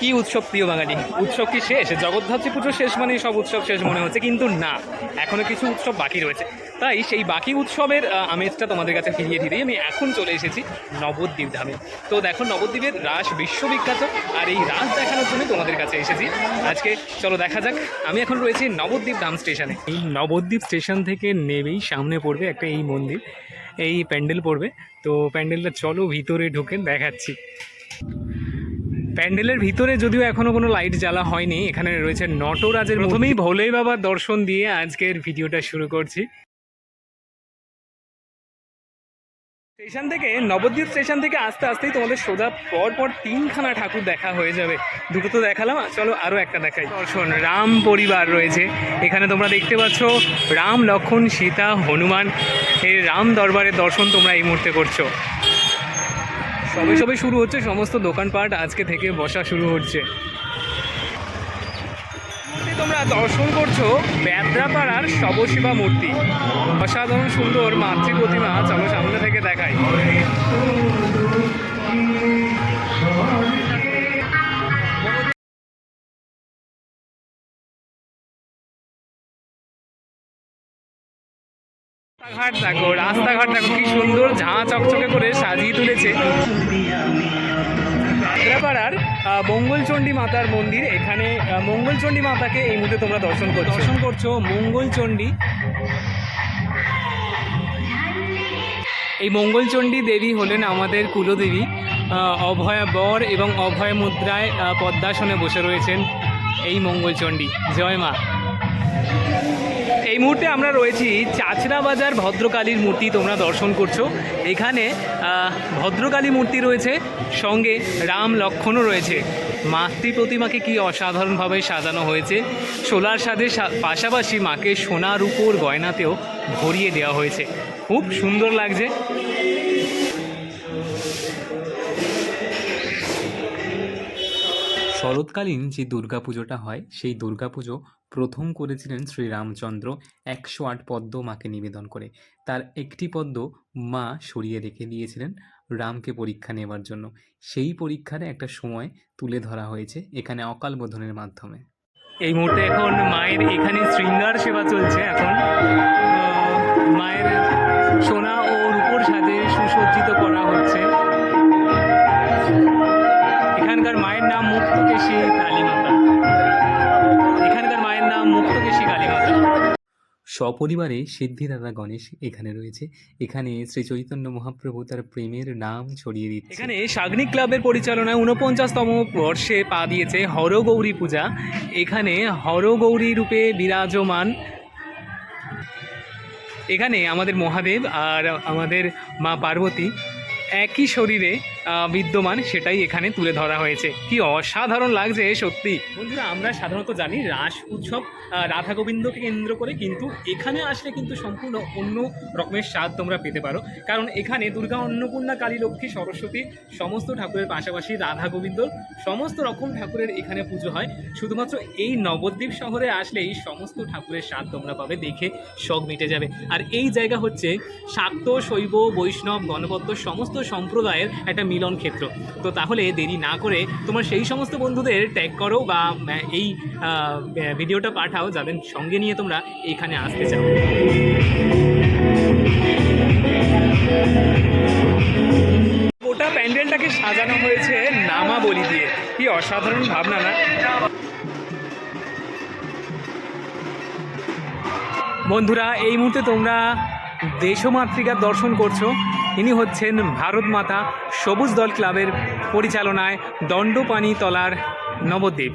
কি উৎসব প্রিয় বাঙালি? উৎসব কি শেষ? জগদ্ধাত্রী পুজো শেষ মানে সব উৎসব শেষ মনে হচ্ছে, কিন্তু না। এখনও কিছু উৎসব বাকি রয়েছে। তাই সেই বাকি উৎসবের আমেজটা তোমাদের কাছে ফিরিয়ে দিতেই আমি এখন চলে এসেছি নবদ্বীপ ধামে। তো দেখো, নবদ্বীপের রাস বিশ্ববিখ্যাত, আর এই রাস দেখানোর জন্য তোমাদের কাছে এসেছি। আজকে চলো দেখা যাক, আমি এখন রয়েছি নবদ্বীপ ধাম স্টেশনে। এই নবদ্বীপ স্টেশন থেকে নেমেই সামনে পড়বে একটা এই মন্দির, এই প্যান্ডেল পড়বে। তো প্যান্ডেলটা চলো ভিতরে ঢুকে দেখাচ্ছি। প্যান্ডেলের ভিতরে যদিও এখনও কোনো লাইট জ্বালা হয়নি এখানে রয়েছে নটরাজের প্রথমেই ভোলে বাবার দর্শন দিয়ে আজকের ভিডিওটা শুরু করছি। স্টেশন থেকে নবদ্বীপ স্টেশন থেকে আস্তে আস্তেই তোমাদের সোজা পর পর তিনখানা ঠাকুর দেখা হয়ে যাবে। দুটো তো দেখালাম চলো আরও একটা দেখাই। দর্শন রাম পরিবার রয়েছে। এখানে তোমরা দেখতে পাচ্ছ রাম লক্ষণ সীতা হনুমান। এই রাম দরবারের দর্শন তোমরা এই মুহূর্তে করছ। সবে সবে শুরু হচ্ছে, সমস্ত দোকানপাট আজকে থেকে বসা শুরু হচ্ছে। তোমরা দর্শন করছ, ব্যাদ্রাপাড়ার শবশিবা মূর্তি। অসাধারণ সুন্দর মাতৃ প্রতিমা চলো সামনে থেকে দেখাই। রাস্তাঘাট দেখো রাস্তাঘাট দেখো কি সুন্দর ঝাঁ চকচকে করে সাজিয়ে তুলেছে। আদ্রাপাড়ার আহ, মঙ্গলচণ্ডী মাতার মন্দির এখানে মঙ্গলচণ্ডী মাতাকে এই মুহূর্তে তোমরা দর্শন করছ। দর্শন করছ মঙ্গলচণ্ডী। এই মঙ্গলচণ্ডী দেবী হলেন আমাদের কুলদেবী অভয়া বর এবং অভয় মুদ্রায় পদ্মাসনে বসে রয়েছেন এই মঙ্গলচণ্ডী। জয় মা। এই মুহূর্তে আমরা রয়েছি চাচরা বাজার ভদ্রকালীর মূর্তি তোমরা দর্শন করছ। এখানে ভদ্রকালী মূর্তি রয়েছে, সঙ্গে রাম লক্ষণও রয়েছে। মাতৃ প্রতিমাকে কি অসাধারণভাবে সাজানো হয়েছে। সোলার সাজের পাশাপাশি মাকে সোনার উপর গয়নাতেও ভরিয়ে দেওয়া হয়েছে। খুব সুন্দর লাগছে। শরৎকালীন যে দুর্গাপুজোটা হয়, সেই দুর্গাপুজো প্রথম করেছিলেন শ্রীরামচন্দ্র একশো আট পদ্ম মাকে নিবেদন করে। তার একটি পদ্ম মা সরিয়ে রেখে দিয়েছিলেন রামকে পরীক্ষা নেবার জন্য। সেই পরীক্ষার একটা সময় তুলে ধরা হয়েছে এখানে অকাল বোধনের মাধ্যমে। এই মুহূর্তে এখন মায়ের এখানে শৃঙ্গার সেবা চলছে এখন। মায়ের সোনা ও রূপোর সাথে সুসজ্জিত করা হচ্ছে। এখানকার মায়ের নাম মুক্তকেশী কালীমাতা। এখানকার মায়ের নাম মুক্তকেশী কালীমাতা। সপরিবারে সিদ্ধিদাতা গণেশ এখানে রয়েছে। এখানে শ্রী চৈতন্য মহাপ্রভু তার প্রেমের নাম ছড়িয়ে দিচ্ছে। এখানে সাগ্নি ক্লাবের পরিচালনায় উনপঞ্চাশতম বর্ষে পা দিয়েছে হরগৌরী পূজা। এখানে হরগৌরী রূপে বিরাজমান। এখানে আমাদের মহাদেব আর আমাদের মা পার্বতী একই শরীরে বিদ্যমান সেটাই এখানে তুলে ধরা হয়েছে। কি অসাধারণ লাগছে সত্যি। বন্ধুরা, আমরা সাধারণত জানি রাস উৎসব রাধা গোবিন্দকে কেন্দ্র করে কিন্তু এখানে আসলে কিন্তু সম্পূর্ণ অন্য রকমের স্বাদ তোমরা পেতে পারো। কারণ এখানে দুর্গা, অন্নপূর্ণা, কালী, লক্ষ্মী, সরস্বতী সমস্ত ঠাকুরের পাশাপাশি রাধা গোবিন্দ সমস্ত রকম ঠাকুরের এখানে পুজো হয়। শুধুমাত্র এই নবদ্বীপ শহরে আসলেই সমস্ত ঠাকুরের স্বাদ তোমরা পাবে, দেখে শখ মিটে যাবে। আর এই জায়গা হচ্ছে শাক্ত, শৈব, বৈষ্ণব, গণপত্য সমস্ত সম্প্রদায়ের একটা মিলন ক্ষেত্র। তো তাহলে দেরি না করে তোমার সেই সমস্ত বন্ধুদের ট্যাগ করো বা এই ভিডিওটা পাঠাও, যাদের সঙ্গে নিয়ে তোমরা এখানে আসতে চাও। গোটা প্যান্ডেলটাকে সাজানো হয়েছে নামাবলি দিয়ে। কি অসাধারণ ভাবনা না? বন্ধুরা, এই মুহূর্তে তোমরা দেশমাতৃকার দর্শন করছ। ইনি হচ্ছেন ভারত মাতা সবুজ দল ক্লাবের পরিচালনায় দণ্ডপানি তলার নবদ্বীপ।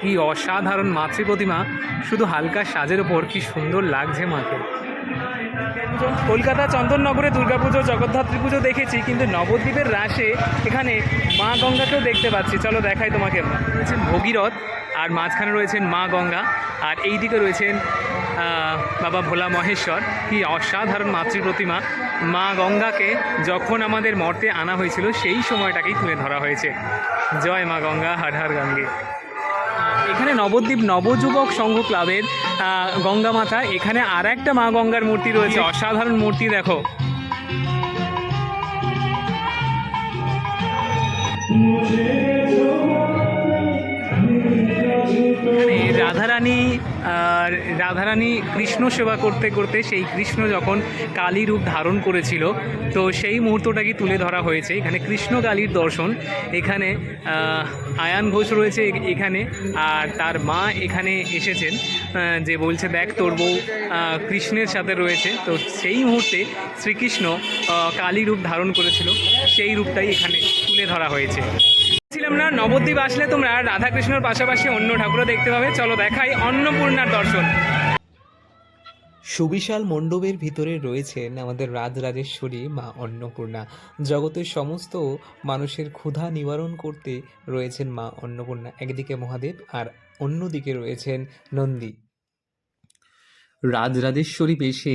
কি অসাধারণ মাতৃ প্রতিমা, শুধু হালকা সাজের ওপর কি সুন্দর লাগছে মাকে। কলকাতা চন্দননগরে দুর্গাপুজো, জগদ্ধাত্রী পুজো দেখেছি, কিন্তু নবদ্বীপের রাসে এখানে মা গঙ্গাকেও দেখতে পাচ্ছি। চলো দেখাই তোমাকে। রয়েছেন ভগীরথ, আর মাঝখানে রয়েছেন মা গঙ্গা, আর এই দিকে রয়েছেন বাবা ভোলা মহেশ্বর। কি অসাধারণ মাতৃ প্রতিমা। মা গঙ্গাকে যখন আমাদের মর্তে আনা হয়েছিল, সেই সময়টাকেই তুলে ধরা হয়েছে। জয় মা গঙ্গা, হার হার গঙ্গে। এখানে নবদ্বীপ নবযুবক সংঘ ক্লাবের গঙ্গা মাথা এখানে আর একটা মা গঙ্গার মূর্তি রয়েছে। অসাধারণ মূর্তি দেখো। রাধারানী রাধারানী কৃষ্ণ সেবা করতে করতে সেই কৃষ্ণ যখন কালী রূপ ধারণ করেছিল, তো সেই মুহূর্তটাকে তুলে ধরা হয়েছে? এখানে কৃষ্ণ কালীর দর্শন, এখানে আয়ান ঘোষ রয়েছে এখানে, আর তার মা এখানে এসেছেন যে বলছে, দেখ তোর বউ কৃষ্ণের সাথে রয়েছে। তো সেই মুহূর্তে শ্রীকৃষ্ণ কালী রূপ ধারণ করেছিল, সেই রূপটাই এখানে তুলে ধরা হয়েছে। ছিলাম না, নবদ্বীপ আসলে তোমরা রাধাকৃষ্ণর পাশাপাশি অন্য ঠাকুরও দেখতে পাবে। চলো দেখাই অন্নপূর্ণার দর্শন। সুবিশাল মণ্ডপের ভিতরে রয়েছেন আমাদের রাজরাজেশ্বরী মা অন্নপূর্ণা। জগতের সমস্ত মানুষের ক্ষুধা নিবারণ করতে রয়েছেন মা অন্নপূর্ণা। একদিকে মহাদেব আর অন্যদিকে রয়েছেন নন্দী। রাজরাজেশ্বরী বেশে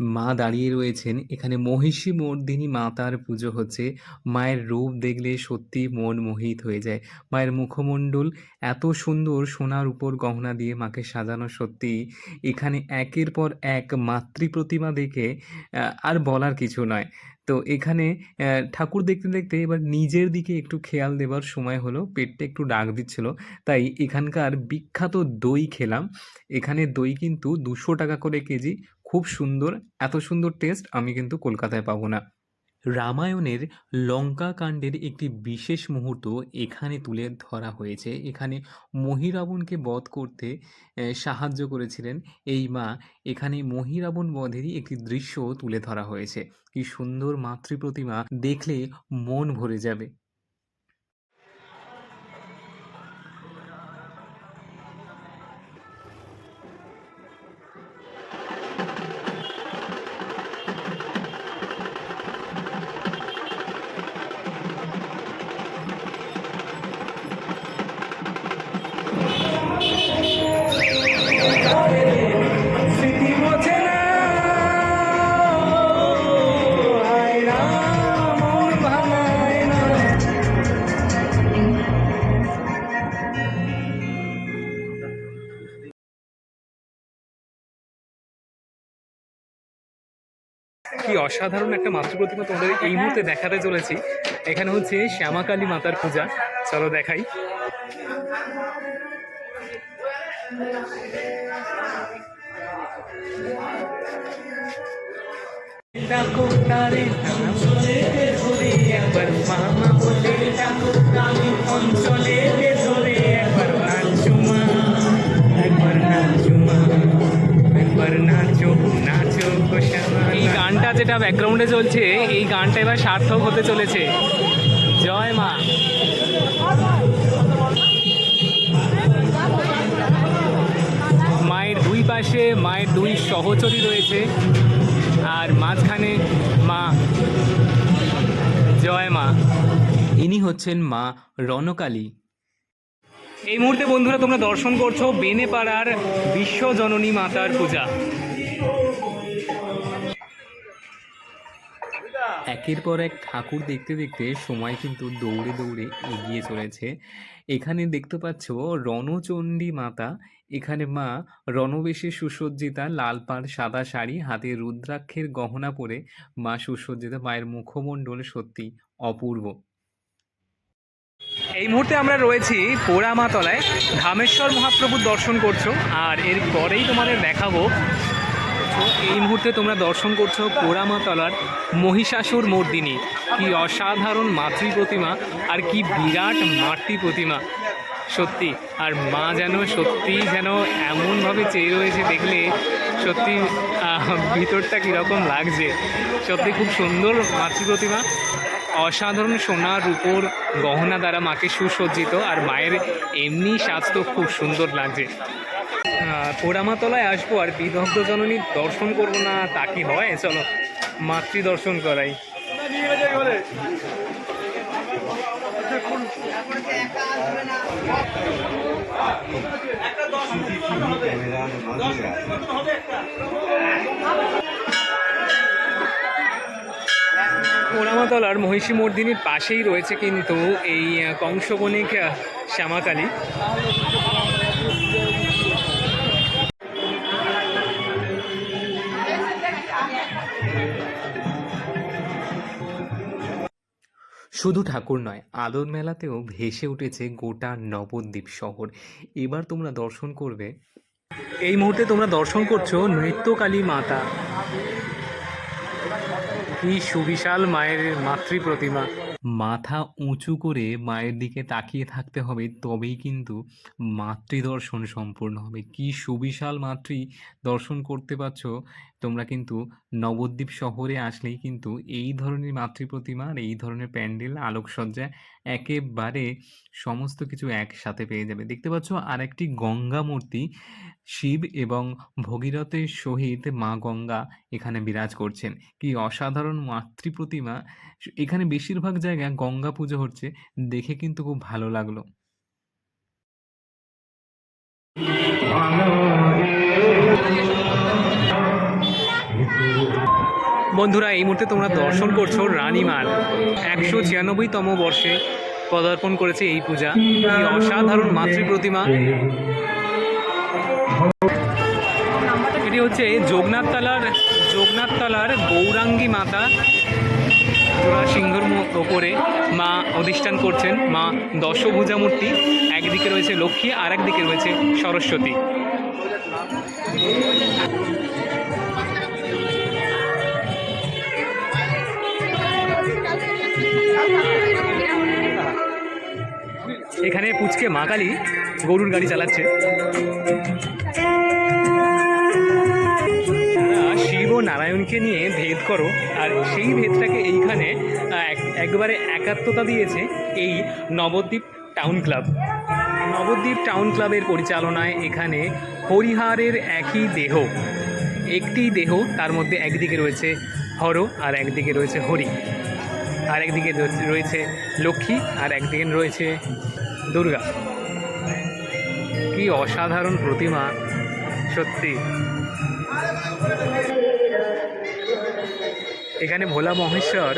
মা দাঁড়িয়ে রয়েছেন। এখানে মহিষী মর্দিনী মাতার পুজো হচ্ছে। মায়ের রূপ দেখলে সত্যি মন মোহিত হয়ে যায়। মায়ের মুখমণ্ডল এত সুন্দর, সোনার উপর গহনা দিয়ে মাকে সাজানো সত্যি। এখানে একের পর এক মাতৃ প্রতিমা দেখে আর বলার কিছু নয়। তো এখানে ঠাকুর দেখতে দেখতে এবার নিজের দিকে একটু খেয়াল দেবার সময় হলো, পেটটা একটু ডাক দিচ্ছিল। তাই এখানকার বিখ্যাত দই খেলাম। এখানে দই কিন্তু দুশো টাকা করে কেজি। খুব সুন্দর, এত সুন্দর টেস্ট আমি কিন্তু কলকাতায় পাবো না। রামায়ণের লঙ্কাকাণ্ডের একটি বিশেষ মুহূর্ত এখানে তুলে ধরা হয়েছে। এখানে মহিরাবণকে বধ করতে সাহায্য করেছিলেন। এই মা, এখানে মহিরাবণ বধেরই একটি দৃশ্য তুলে ধরা হয়েছে। কি সুন্দর মাতৃপ্রতিমা দেখলে মন ভরে যাবে। অসাধারণ একটা মাতৃ প্রতিমা তোমাদের এই মুহূর্তে দেখাতে চলেছি। এখানে হচ্ছে শ্যামাকালী মাতার পূজা। চলো দেখাই। অঞ্চলে এই গানটা যেটা ব্যাকগ্রাউন্ডে চলছে এই গানটা এবার সার্থক হতে চলেছে। জয় মা। মায়ের দুই পাশে মায়ের দুই সহচরী রয়েছে। আর মাঝখানে মা। জয় মা। ইনি হচ্ছেন মা রণকালী। এই মুহূর্তে বন্ধুরা তোমরা দর্শন করছ বেনেপাড়ার বিশ্বজননী মাতার পূজা। একের পর এক ঠাকুর দেখতে দেখতে সময় কিন্তু দৌড়ে দৌড়ে এগিয়ে চলেছে। এখানে দেখতে পাচ্ছ রণচণ্ডী মাতা, এখানে মা রণবেশে সুসজ্জিতা লাল পাড় সাদা শাড়ি, হাতে রুদ্রাক্ষের গহনা পরে মা সুসজ্জিতা, মায়ের মুখমণ্ডল সত্যি অপূর্ব। এই মুহূর্তে আমরা রয়েছি পোড়ামাতলায়। ধামেশ্বর মহাপ্রভুর দর্শন করছ, আর এর পরেই তোমাদের দেখাবো। এই মুহূর্তে তোমরা দর্শন করছ পোড়ামাতলার মহিষাসুর মর্দিনী। কি অসাধারণ মাতৃ প্রতিমা, আর কি বিরাট মাতৃ প্রতিমা। সত্যি, আর মা যেন সত্যি যেন এমনভাবে চেয়ে রয়েছে দেখলে সত্যি ভিতরটা কীরকম লাগছে। সত্যি খুব সুন্দর মাতৃ প্রতিমা। অসাধারণ সোনার রূপোর গহনা দ্বারা মাকে সুসজ্জিত আর মায়ের এমনি সাজ তো খুব সুন্দর লাগছে। পোড়ামাতলায় আসব আর বিদগ্ধ জননীর দর্শন করব না তা কি হয়? চলো মাতৃ দর্শন করাই পোড়ামাতলার মহিষী মর্দিনীর পাশেই রয়েছে কিন্তু এই কংসবণিক শ্যামাকালী। শুধু ঠাকুর নয়, আলোর মেলাতেও ভেসে উঠেছে গোটা নবদ্বীপ শহর। এবার তোমরা দর্শন করবে। এই মুহূর্তে তোমরা দর্শন করছ নৃত্যকালী মাতা। কি সুবিশাল মায়ের মাতৃ প্রতিমা মাথা উঁচু করে মায়ের দিকে তাকিয়ে থাকতে হবে, তবেই কিন্তু মাতৃদর্শন সম্পূর্ণ হবে। কি সুবিশাল মাতৃ দর্শন করতে পারছ, তোমরা কিন্তু নবদ্বীপ শহরে আসলেই কিন্তু এই ধরনের মাতৃ প্রতিমা আর এই ধরনের প্যান্ডেল, আলোকসজ্জা একেবারে সমস্ত কিছু একসাথে পেয়ে যাবে। দেখতে পাচ্ছ আর একটি গঙ্গা মূর্তি শিব এবং ভগীরথের সহিত মা গঙ্গা এখানে বিরাজ করছেন। কি অসাধারণ মাতৃ প্রতিমা এখানে বেশিরভাগ জায়গায় গঙ্গা পুজো হচ্ছে। দেখে কিন্তু খুব ভালো লাগল। বন্ধুরা, এই মুহূর্তে তোমরা দর্শন করছ রানীমার। একশো ছিয়ানব্বইতম বর্ষে পদার্পণ করেছে এই পূজা। অসাধারণ মাতৃ প্রতিমা হচ্ছে যোগনাথতলার যোগনাথতলার গৌরাঙ্গী মাতা জোড়া সিংহর ওপরে মা অধিষ্ঠান করছেন, মা দশভুজা মূর্তি একদিকে রয়েছে লক্ষ্মী আর একদিকে রয়েছে সরস্বতী। এখানে পুচকে মা কালী গরুর গাড়ি চালাচ্ছে। নারায়ণকে নিয়ে ভেদ করো, আর সেই ভেদটাকে এইখানে এক- একবারে একাত্মতা দিয়েছে এই Nabadwip town club. Nabadwip town ক্লাবের পরিচালনায় এখানে হরিহারের একই দেহ, একটি দেহ তার মধ্যে একদিকে রয়েছে হর আর একদিকে রয়েছে হরি। আর একদিকে রয়েছে লক্ষ্মী, আর একদিকে রয়েছে দুর্গা। কি অসাধারণ প্রতিমা, সত্যি। এখানে ভোলা মহেশ্বর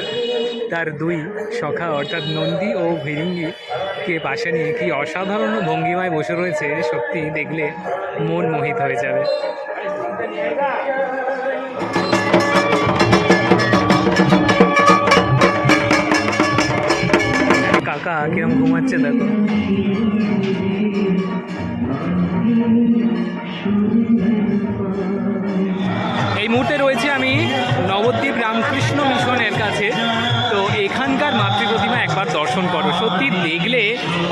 তার দুই সখা, অর্থাৎ নন্দী ও ভিরিঙ্গিকে পাশে নিয়ে কি অসাধারণ ভঙ্গিমায় বসে রয়েছে সত্যি দেখলে মন মোহিত হয়ে যাবে। কাকা, কিরম ঘুমাচ্ছে দেখো? এই মুহূর্তে রয়েছে আমি নবদ্বীপ রামকৃষ্ণ মিশনের কাছে। তো এখানকার মাতৃ প্রতিমা একবার দর্শন করো। সত্যি দেখলে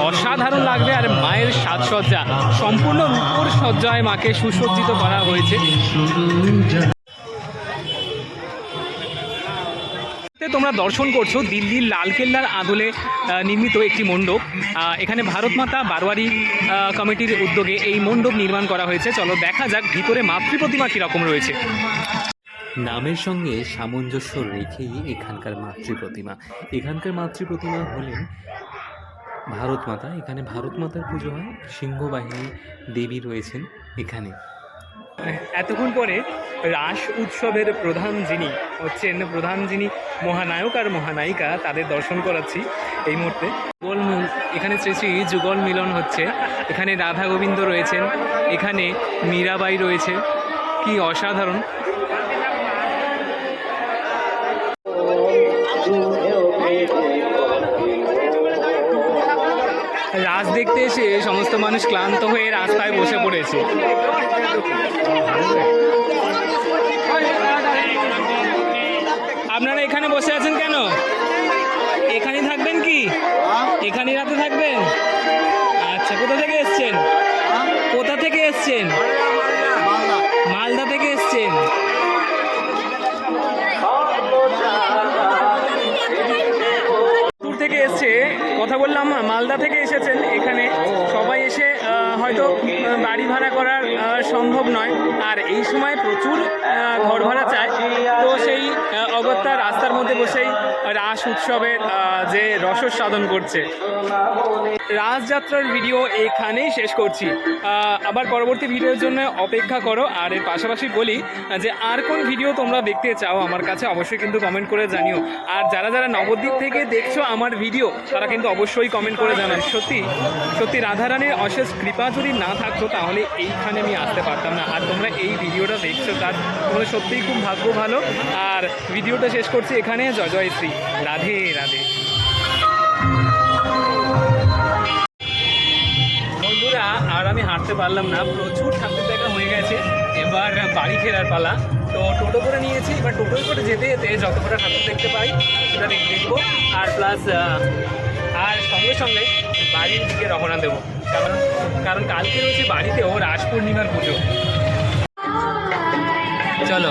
অসাধারণ লাগবে আর মায়ের সাজসজ্জা, সম্পূর্ণ রূপর সজ্জায় মাকে সুসজ্জিত করা হয়েছে। তোমরা দর্শন করছ দিল্লির লালকেল্লার আদলে নির্মিত একটি মণ্ডপ। এখানে ভারত মাতা বারোয়ারি কমিটির উদ্যোগে এই মণ্ডপ নির্মাণ করা হয়েছে। চলো দেখা যাক ভিতরে মাতৃ প্রতিমা কীরকম রয়েছে। নামের সঙ্গে সামঞ্জস্য রেখেই এখানকার মাতৃ প্রতিমা। এখানকার মাতৃ প্রতিমা হলেন ভারত মাতা। এখানে ভারত মাতার পুজো হয় সিংহবাহিনী দেবী রয়েছেন এখানে। এতক্ষণ পরে রাস উৎসবের প্রধান যিনি হচ্ছেন, প্রধান যিনি মহানায়ক আর মহানায়িকা, তাদের দর্শন করাচ্ছি এই মুহূর্তে। যুগল এখানে শ্রী শ্রী যুগল মিলন হচ্ছে। এখানে রাধা গোবিন্দ রয়েছেন, এখানে মীরাবাই রয়েছে। কি অসাধারণ। রাস দেখতে এসে সমস্ত মানুষ ক্লান্ত হয়ে রাস্তায় বসে পড়েছে। আপনারা এখানে বসে আছেন কেন? এখানেই থাকবেন কি? এখানেই রাতে থাকবেন? আচ্ছা কোথা থেকে এসছেন? কোথা থেকে এসছেন? মালদা থেকে এসছেন? থেকে এসছে কথা বললাম মালদা থেকে এসেছেন। এখানে সবাই এসে হয়তো বাড়ি ভাড়া আহ, সম্ভব নয়। আর এই সময় প্রচুর ঘর ভাড়া চায়। তো সেই অগত্যা রাস্তার মধ্যে বসেই রাস উৎসবের যে রসদ সাধন করছে। রাসযাত্রার ভিডিও এখানেই শেষ করছি। আবার পরবর্তী ভিডিওর জন্য অপেক্ষা করো। আর এর পাশাপাশি বলি, যে আর কোন ভিডিও তোমরা দেখতে চাও, আমার কাছে অবশ্যই কিন্তু কমেন্ট করে জানিও। আর যারা যারা নবদ্বীপ থেকে দেখছ আমার ভিডিও, তারা কিন্তু অবশ্যই কমেন্ট করে জানান সত্যি সত্যি রাধারানীর অশেষ কৃপা যদি না থাকতো, তাহলে এইখানে আমি আসতে পারতাম না। আর তোমরা এই ভিডিওটা দেখছ, তার তোমরা সত্যিই খুব ভাগ্য ভালো। আর ভিডিওটা শেষ করছি এখানে। জয় জয় শ্রী। রাধে রাধে। বন্ধুরা, আর আমি হাঁটতে পারলাম না। প্রচুর ঠাকুর দেখা হয়ে গেছে। এবার বাড়ি ফেরার পালা। তো টোটো করে নিয়েছি। এবার টোটোই করে যেতে যেতে যত করে ঠাকুর দেখতে পাই, সেটা দেখব। আর প্লাস আর সঙ্গে সঙ্গে বাড়ির দিকে রহনা দেবো। কারণ কারণ কালকে রয়েছে বাড়িতেও রাজ পূর্ণিমার পুজো। চলো।